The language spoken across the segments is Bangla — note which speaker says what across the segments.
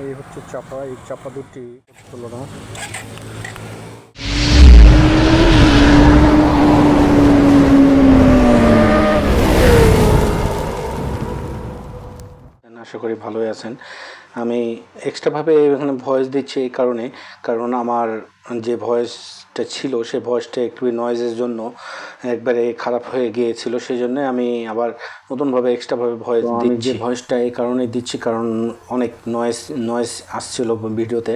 Speaker 1: এই হচ্ছে চাপা, এই চাপা দুটি তুলনা। আশা করি ভালোই আছেন। আমি এক্সট্রাভাবে এখানে ভয়েস দিচ্ছি এই কারণে, কারণ আমার যে ভয়েসটা ছিল সে ভয়েসটা একটু নয়েজের জন্য একবারে খারাপ হয়ে গিয়েছিল সেই জন্য আমি আবার নতুনভাবে এক্সট্রাভাবে ভয়েস দিচ্ছি যে ভয়েসটা এই কারণে দিচ্ছি কারণ অনেক নয়েস নয়েস আসছিল ভিডিওতে।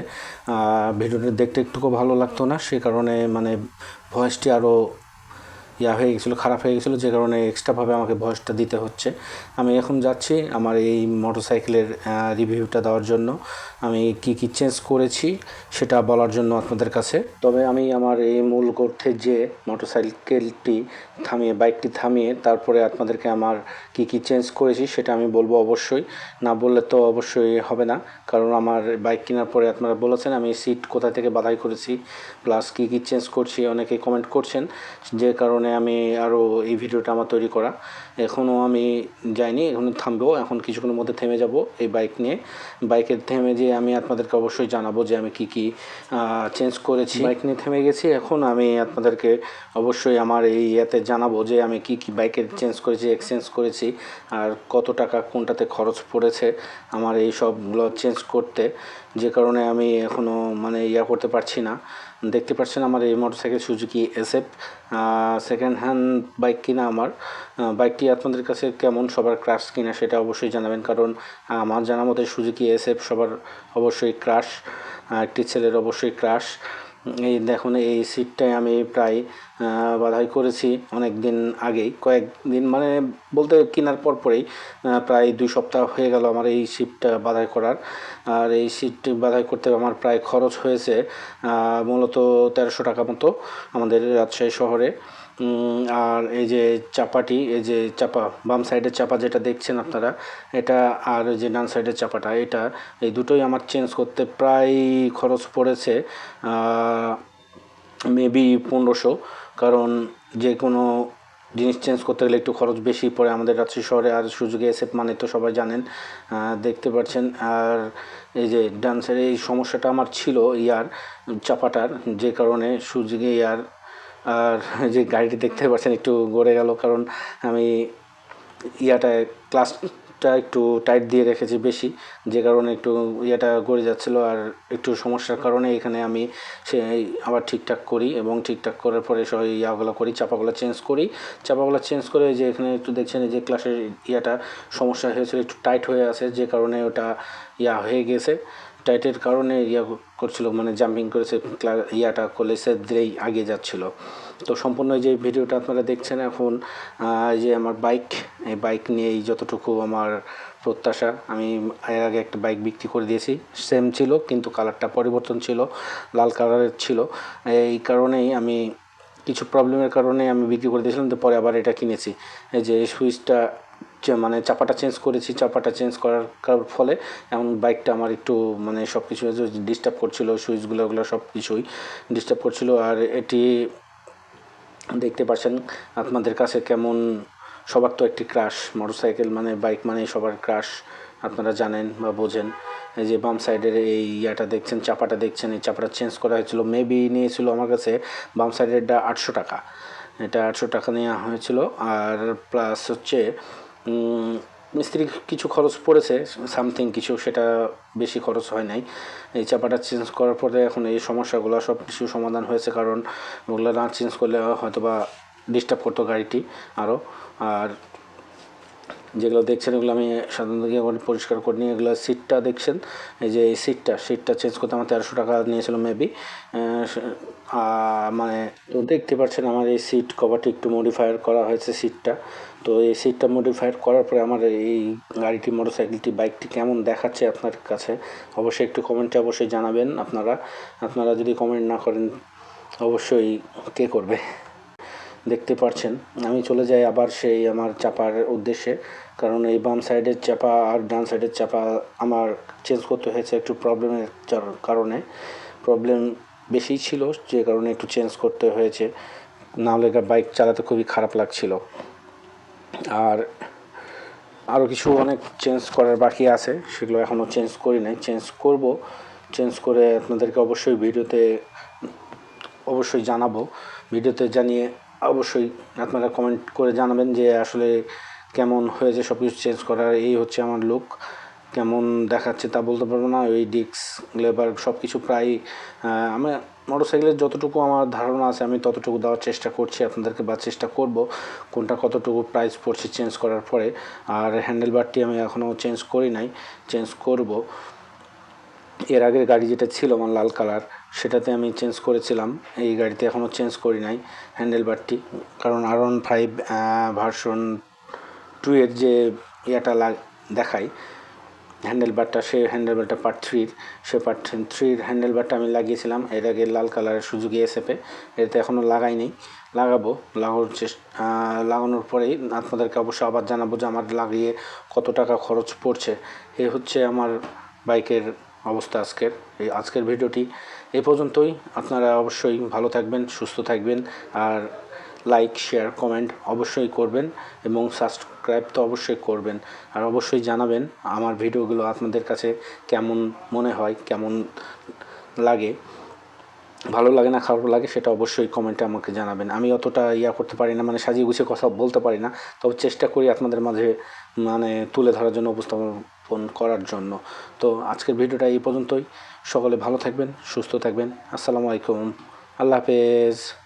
Speaker 1: ভিডিওটা দেখতে একটুকু ভালো লাগতো না সে কারণে মানে ভয়েসটি আরও ইয়া হয়ে গেছিল, খারাপ হয়ে গেছিল, যে কারণে এক্সট্রাভাবে আমাকে ভয়েসটা দিতে হচ্ছে। আমি এখন যাচ্ছি আমার এই মোটরসাইকেলের রিভিউটা দেওয়ার জন্য। আমি কি কি চেঞ্জ করেছি সেটা বলার জন্য আপনাদের কাছে। তবে আমি আমার এই মূল করতে যে মোটরসাইকেলটি থামিয়ে বাইকটি থামিয়ে তারপরে আপনাদেরকে আমার কি কি চেঞ্জ করেছি সেটা আমি বলব অবশ্যই। না বললে তো অবশ্যই হবে না, কারণ আমার বাইক কেনার পরে আপনারা বলেছেন, আমি সিট কোথা থেকে বাধাই করেছি প্লাস কী কী চেঞ্জ করছি, অনেকে কমেন্ট করছেন, যে কারণে আমি আরও এই ভিডিওটা আমার তৈরি করা। এখনও আমি যাইনি, এখন থামবো, এখন কিছুক্ষণের মধ্যে থেমে যাব এই বাইক নিয়ে। বাইকের থেমে যে আমি আপনাদেরকে অবশ্যই জানাব যে আমি কি কি চেঞ্জ করেছি। বাইক নিয়ে থেমে গেছি, এখন আমি আপনাদেরকে অবশ্যই আমার এই ইয়েতে জানাব যে আমি কি কি বাইকের চেঞ্জ করেছি এক্সচেঞ্জ করেছি, আর কত টাকা কোনটাতে খরচ পড়েছে, আমার এই সবগুলো চেঞ্জ করতে। যে কারণে আমি এখনও মানে ইয়া করতে পারছি না। দেখতে পাচ্ছেন আমার এই motorcycle Suzuki S. Second hand bike কিনা আমার। বাইকটি আপনাদের কাছে কেমন? সবার ক্রাশ কিনা সেটা অবশ্যই জানাবেন, কারণ আমার জানা মতে সুজুকি এসএফ সবার অবশ্যই ক্রাশ একটি ছেলের অবশ্যই ক্রাশ এই দেখুন, এই সিটটায় আমি প্রায় বাধাই করেছি অনেক দিন আগেই। কয়েকদিন মানে বলতে কেনার পর পরেই প্রায় দুই সপ্তাহ হয়ে গেল আমার এই সিটটা বাধাই করার। আর এই সিটটি বাধাই করতে আমার প্রায় খরচ হয়েছে মূলত তেরোশো টাকা মতো আমাদের রাজশাহী শহরে। আর এই যে চাপাটি, এই যে চাপা, বাম সাইডের চাপা যেটা দেখছেন আপনারা, এটা আর যে ডান সাইডের চাপাটা, এটা এই দুটোই আমার চেঞ্জ করতে প্রায় খরচ পড়েছে মেবি পনেরোশো। কারণ যে কোনো জিনিস চেঞ্জ করতে গেলে একটু খরচ বেশি পড়ে আমাদের রাজশাহী শহরে আর সুযোগে এসে মানে তো সবাই জানেন দেখতে পাচ্ছেন আর এই যে ডান্সের এই সমস্যাটা আমার ছিল ইয়ার চাপাটার, যে কারণে সুযোগে ইয়ার আর যে গাড়িটি দেখতে পাচ্ছেন একটু গড়ে গেল। কারণ আমি ইয়াটা ক্লাসটা একটু টাইট দিয়ে রেখেছি বেশি। যে কারণে একটু ইয়েটা গড়ে যাচ্ছিল আর একটু সমস্যার কারণে এখানে আমি সে আবার ঠিকঠাক করি এবং ঠিকঠাক করার পরে সব ইয়াগুলো করি, চাপাগুলো চেঞ্জ করি। চাপাগুলো চেঞ্জ করে যে এখানে একটু দেখছেন যে ক্লাসের ইয়াটা সমস্যা হয়েছিলো, একটু টাইট হয়ে আছে যে কারণে ওটা ইয়া হয়ে গেছে। টাইটের কারণে ইয়া করছিল মানে জাম্পিং করেছে ইয়াটা করলে সে দিলেই আগে যাচ্ছিল। তো সম্পূর্ণ যে ভিডিওটা আপনারা দেখছেন এখন এই যে আমার বাইক এই বাইক নিয়েই যতটুকু আমার প্রত্যাশা, আমি এর আগে একটা বাইক বিক্রি করে দিয়েছি। সেম ছিল, কিন্তু কালারটা পরিবর্তন ছিল, লাল কালারের ছিল। এই কারণেই আমি কিছু প্রবলেমের কারণে আমি বিক্রি করে দিয়েছিলাম, তো পরে আবার এটা কিনেছি। এই যে সুইচটা মানে চাপাটা চেঞ্জ করেছি, চাপাটা চেঞ্জ করার কার- ফলে এমন বাইকটা আমার একটু মানে সব কিছু ডিস্টার্ব করছিল সুইচগুলো ওগুলো সব কিছুই ডিস্টার্ব করছিল। আর এটি দেখতে পাচ্ছেন আপনাদের কাছে কেমন, সবার তো একটি ক্রাশ মোটরসাইকেল মানে বাইক মানে সবার ক্রাশ আপনারা জানেন বা বোঝেন। এই যে বাম সাইডের এই ইয়াটা দেখছেন, চাপাটা দেখছেন, এই চাপাটা চেঞ্জ করা হয়েছিল মেবি নিয়েছিল আমার কাছে বাম সাইডেরটা আটশো টাকা। এটা আটশো টাকা নেওয়া হয়েছিল, আর প্লাস হচ্ছে মিস্ত্রি কিছু খরচ পড়েছে সামথিং কিছু, সেটা বেশি খরচ হয় নাই। এই চাপাটা চেঞ্জ করার পরে এখন এই সমস্যাগুলো সব কিছু সমাধান হয়েছে কারণ ওগুলো না চেঞ্জ করলে হয়তো বা ডিস্টার্ব করতো গাড়িটি আরও আর যেগুলো দেখছেন এগুলো আমি সাধারণত পরিষ্কার করে নিয়ে এগুলো সিটটা দেখছেন? এই যে এই সিটটা সিটটা চেঞ্জ করতে আমার তেরোশো টাকা নিয়েছিল মেবি মানে তো দেখতে পাচ্ছেন আমার এই সিট কভারটি একটু মডিফায়ার করা হয়েছে সিটটা তো এই সিটটা মডিফায়ার করার পরে আমার এই গাড়িটি মোটরসাইকেলটি বাইকটি কেমন দেখাচ্ছে আপনার কাছে অবশ্যই একটু কমেন্টে অবশ্যই জানাবেন আপনারা। আপনারা যদি কমেন্ট না করেন, অবশ্যই কে করবে? দেখতে পাচ্ছেন আমি চলে যাই আবার সেই আমার চাপার উদ্দেশ্যে। কারণ এই বাম সাইডের চাপা আর ডান সাইডের চাপা আমার চেঞ্জ করতে হয়েছে একটু প্রবলেমের কারণে। প্রবলেম বেশি ছিল, যে কারণে একটু চেঞ্জ করতে হয়েছে। নাহলে বাইক চালাতে খুবই খারাপ লাগছিল। আর আরও কিছু অনেক চেঞ্জ করার বাকি আছে, সেগুলো এখনও চেঞ্জ করি নাই। চেঞ্জ করব চেঞ্জ করে আপনাদেরকে অবশ্যই ভিডিওতে, অবশ্যই জানাব। ভিডিওতে জানিয়ে অবশ্যই আপনারা কমেন্ট করে জানাবেন যে আসলে কেমন হয়েছে সব কিছু চেঞ্জ করার। এই হচ্ছে আমার লুক কেমন দেখাচ্ছে তা বলতে পারব না। ওই ডিস্ক লেবার সব কিছু প্রায় আমি মোটরসাইকেলের যতটুকু আমার ধারণা আছে, আমি ততটুকু দেওয়ার চেষ্টা করছি আপনাদেরকে বা চেষ্টা করব কোনটা কতটুকু প্রাইস পড়ছে চেঞ্জ করার পরে। আর হ্যান্ডেল বারটি আমি এখনও চেঞ্জ করি নাই। চেঞ্জ করব। এর আগের গাড়ি যেটা ছিল আমার লাল কালার, সেটাতে আমি চেঞ্জ করেছিলাম। এই গাড়িতে এখনও চেঞ্জ করি নাই হ্যান্ডেল বারটি কারণ আর ওয়ান ফাইভ ভার্সন টু এর যে ইয়েটা লাগ দেখায় হ্যান্ডেল বারটা সে হ্যান্ডেল বারটা পার্ট থ্রির সে পার্ট থ্রির হ্যান্ডেল বারটা আমি লাগিয়েছিলাম। এর আগে লাল কালারের সুযোগে এসেপে এতে এখনও লাগাইনি লাগাবো, লাগানোর চেষ্টা লাগানোর পরেই আপনাদেরকে অবশ্যই আবার জানাব যে আমার লাগিয়ে কত টাকা খরচ পড়ছে। এ হচ্ছে আমার বাইকের অবস্থা আজকের। এই আজকের ভিডিওটি এ পর্যন্তই। আপনারা অবশ্যই ভালো থাকবেন, সুস্থ থাকবেন আর লাইক শেয়ার কমেন্ট অবশ্যই করবেন এবং সাবস্ক্রাইব তো অবশ্যই করবেন। আর অবশ্যই জানাবেন আমার ভিডিওগুলো আপনাদের কাছে কেমন মনে হয়, কেমন লাগে। ভালো লাগে না, খারাপ লাগে সেটা অবশ্যই কমেন্টে আমাকে জানাবেন। আমি অতটা ইয়া করতে পারি না মানে সাজিয়ে গুছিয়ে কথা বলতে পারি না। তবে চেষ্টা করি আপনাদের মাঝে মানে তুলে ধরার জন্য উপস্থাপন করার জন্য। তো আজকের ভিডিওটা এই পর্যন্তই। সকলে ভালো থাকবেন, সুস্থ থাকবেন। আসসালামু আলাইকুম। আল্লাহ হাফেজ।